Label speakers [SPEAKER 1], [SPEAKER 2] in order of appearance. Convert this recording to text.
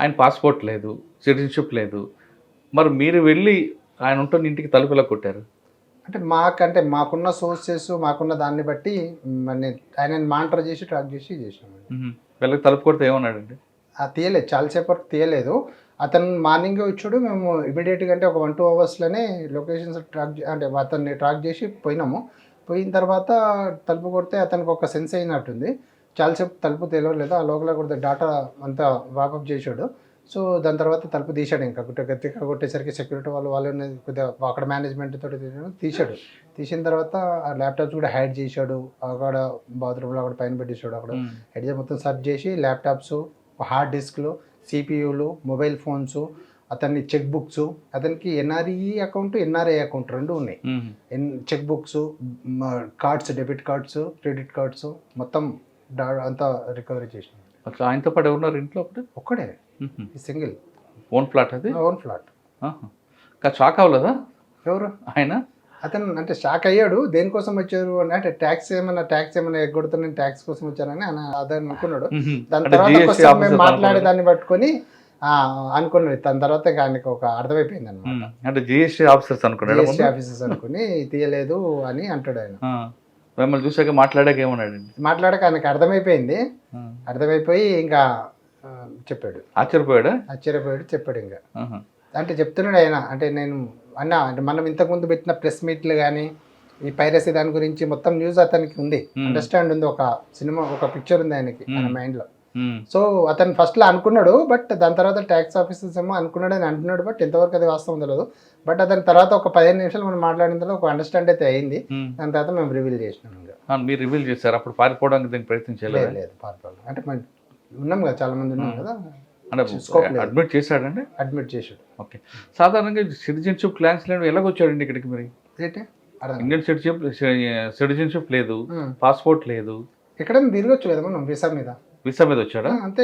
[SPEAKER 1] ఆయన పాస్పోర్ట్ లేదు సిటిజన్షిప్ లేదు. మరి మీరు వెళ్ళి ఆయన ఉంటున్న ఇంటికి తలుపు ఎలా కొట్టారు?
[SPEAKER 2] అంటే మాకంటే మాకున్న సోర్సెస్ మాకున్న దాన్ని బట్టి ఆయన మానిటర్ చేసి ట్రాక్ చేసి చేసినాం
[SPEAKER 1] మ్మ్. వెళ్ళకి తలుపు కొడితే ఏమన్నాడండి?
[SPEAKER 2] ఆ తీయలేదు. చాలాసేపు వరకు తీయలేదు. అతను మార్నింగ్ వచ్చాడు. మేము ఇమీడియట్గా అంటే ఒక వన్ టూ అవర్స్లోనే లొకేషన్స్ ట్రాక్ అంటే అతన్ని ట్రాక్ చేసి పోయినాము. పోయిన తర్వాత తలుపు కొడితే అతనికి ఒక సెన్స్ అయినట్టుంది. చాలాసేపు తలుపు తెలియలేదు ఆ లోపల కొడితే డాటా అంతా వాపప్ చేశాడు. సో దాని తర్వాత తలుపు తీశాడు ఇంకా. గుట్ట గట్టిగా కొట్టేసరికి సెక్యూరిటీ వాళ్ళు వాళ్ళని కొద్దిగా అక్కడ మేనేజ్మెంట్ తోటి తీశాడు. తీసిన తర్వాత ఆ ల్యాప్టాప్స్ కూడా హైడ్ చేశాడు. అక్కడ బాత్రూంలో అక్కడ పైన పెట్టేశాడు. అక్కడ
[SPEAKER 1] మ్మ్.
[SPEAKER 2] హెడ్ మొత్తం సర్చ్ చేసి ల్యాప్టాప్స్ హార్డ్ డిస్క్లు సిపియూలు మొబైల్ ఫోన్స్ అతన్ని చెక్ బుక్స్ అతనికి ఎన్ఆర్ఈ అకౌంట్ ఎన్ఆర్ఐ అకౌంట్ రెండు ఉన్నాయి. Check books cards debit cards credit cards మొత్తం అంతా రికవరీ చేసినాం
[SPEAKER 1] ఆయనతో పాటు ఎవరున్నారు ఇంట్లో అప్పుడు
[SPEAKER 2] ఒక్కడే. సింగిల్.
[SPEAKER 1] ఓన్ ప్లాట్ అది?
[SPEAKER 2] Own flat.
[SPEAKER 1] షాక్ అవ్వలేదా?
[SPEAKER 2] ఎవరు?
[SPEAKER 1] ఆయన?
[SPEAKER 2] అతను అంటే షాక్ అయ్యాడు. దేనికోసం వచ్చారు అని అంటే ట్యాక్స్ ఏమైనా ట్యాక్స్ ఏమైనా ఎగ్గొడుతున్నా నేను ట్యాక్స్ కోసం వచ్చానని ఆయన అదని అనుకున్నాడు. దాని తర్వాత మాట్లాడే. దాన్ని పట్టుకొని అనుకున్నాడు. దాని తర్వాత ఆయనకు ఒక అర్థమైపోయింది అనమాట.
[SPEAKER 1] అంటే జిఎస్టీ ఆఫీసర్స్ అనుకున్నాడు
[SPEAKER 2] జిఎస్టీ ఆఫీసర్స్ అనుకుని తీయలేదు అని అంటాడు ఆయన.
[SPEAKER 1] మిమ్మల్ని చూసాక మాట్లాడాక ఏమన్నాడండి
[SPEAKER 2] మాట్లాడక ఆయనకు అర్థమైపోయింది. అర్థమైపోయి ఇంకా చెప్పాడు
[SPEAKER 1] ఆశ్చర్యపోయాడా
[SPEAKER 2] ఆశ్చర్యపోయాడు చెప్పాడు ఇంకా. అంటే చెప్తున్నాడు ఆయన అంటే నేను అన్న అంటే మనం ఇంతకుముందు పెట్టిన ప్రెస్ మీట్లు కానీ ఈ పైరసీ దాని గురించి మొత్తం న్యూస్ అతనికి ఉంది. అండర్స్టాండ్ ఉంది ఒక సినిమా ఒక పిక్చర్ ఉంది ఆయనకి ఆయన. మైండ్లో. సో అతను ఫస్ట్లో అనుకున్నాడు బట్ దాని తర్వాత ట్యాక్స్ ఆఫీసర్స్ ఏమో అనుకున్నాడు అని అంటున్నాడు బట్ ఎంతవరకు అది వాస్తవం తెలియదు బట్ అతని తర్వాత ఒక పదిహేను నిమిషాలు మనం మాట్లాడిన తర్వాత ఒక అండర్స్టాండ్ అయితే అయింది. దాని తర్వాత మేము రివీల్ చేసినాం ఇంకా.
[SPEAKER 1] మీరు రివీల్ చేశారు. అప్పుడు పారిపోవడానికి దీనికి ప్రయత్నం చేయలేదు?
[SPEAKER 2] లేదు పాల్పడాలి అంటే మన ఉన్నాం కదా చాలా మంది ఉన్నాం కదా.
[SPEAKER 1] అంటే. అడ్మిట్ చేశాడండి?
[SPEAKER 2] అడ్మిట్ చేసాడు
[SPEAKER 1] ఓకే. సాధారణంగా సిటిజన్షిప్ క్లాన్స్ లేని ఎలాగొచ్చాడండి ఇక్కడికి మరి?
[SPEAKER 2] ఏంటి?
[SPEAKER 1] ఇండియన్ సిటిజన్షిప్ సిటిజన్షిప్ లేదు. పాస్పోర్ట్ లేదు.
[SPEAKER 2] ఎక్కడైనా తిరగచ్చు కదా మనం వీసా మీద?
[SPEAKER 1] వీసా మీద వచ్చాడా?
[SPEAKER 2] అంతే